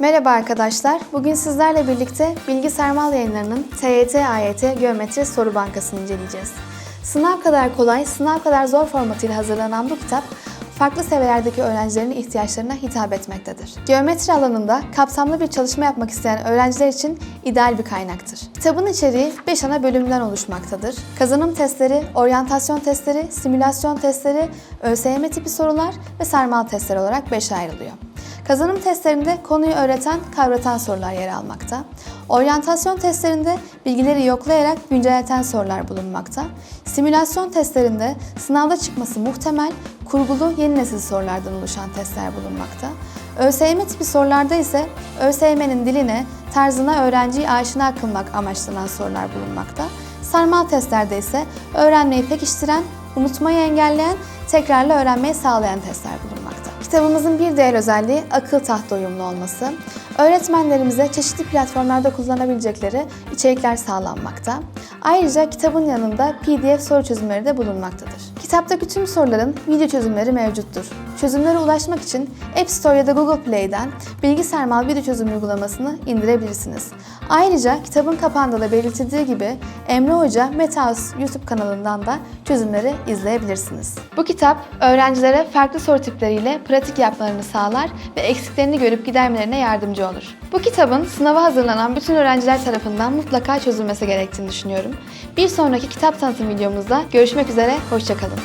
Merhaba arkadaşlar. Bugün sizlerle birlikte Bilgi Sarmal Yayınları'nın TYT AYT Geometri Soru Bankası'nı inceleyeceğiz. Sınav kadar kolay, sınav kadar zor formatıyla hazırlanan bu kitap, farklı seviyelerdeki öğrencilerin ihtiyaçlarına hitap etmektedir. Geometri alanında kapsamlı bir çalışma yapmak isteyen öğrenciler için ideal bir kaynaktır. Kitabın içeriği 5 ana bölümden oluşmaktadır. Kazanım testleri, oryantasyon testleri, simülasyon testleri, ÖSYM tipi sorular ve sarmal testler olarak 5'e ayrılıyor. Kazanım testlerinde konuyu öğreten, kavratan sorular yer almakta. Oryantasyon testlerinde bilgileri yoklayarak güncelleten sorular bulunmakta. Simülasyon testlerinde sınavda çıkması muhtemel, kurgulu yeni nesil sorulardan oluşan testler bulunmakta. ÖSYM tipi sorularda ise ÖSYM'nin diline, tarzına öğrenciyi aşina kılmak amaçlanan sorular bulunmakta. Sarmal testlerde ise öğrenmeyi pekiştiren, unutmayı engelleyen, tekrarla öğrenmeyi sağlayan testler bulunmakta. Kitabımızın bir diğer özelliği akıl tahta uyumlu olması. Öğretmenlerimize çeşitli platformlarda kullanabilecekleri içerikler sağlanmakta. Ayrıca kitabın yanında PDF soru çözümleri de bulunmaktadır. Kitaptaki tüm soruların video çözümleri mevcuttur. Çözümlere ulaşmak için App Store ya da Google Play'den Bilgi Sarmal video çözüm uygulamasını indirebilirsiniz. Ayrıca kitabın kapağında da belirtildiği gibi Emre Hoca Metahouse YouTube kanalından da çözümleri izleyebilirsiniz. Bu kitap öğrencilere farklı soru tipleriyle pratik yapmalarını sağlar ve eksiklerini görüp gidermelerine yardımcı olur. Bu kitabın sınava hazırlanan bütün öğrenciler tarafından mutlaka çözülmesi gerektiğini düşünüyorum. Bir sonraki kitap tanıtım videomuzda görüşmek üzere, hoşçakalın.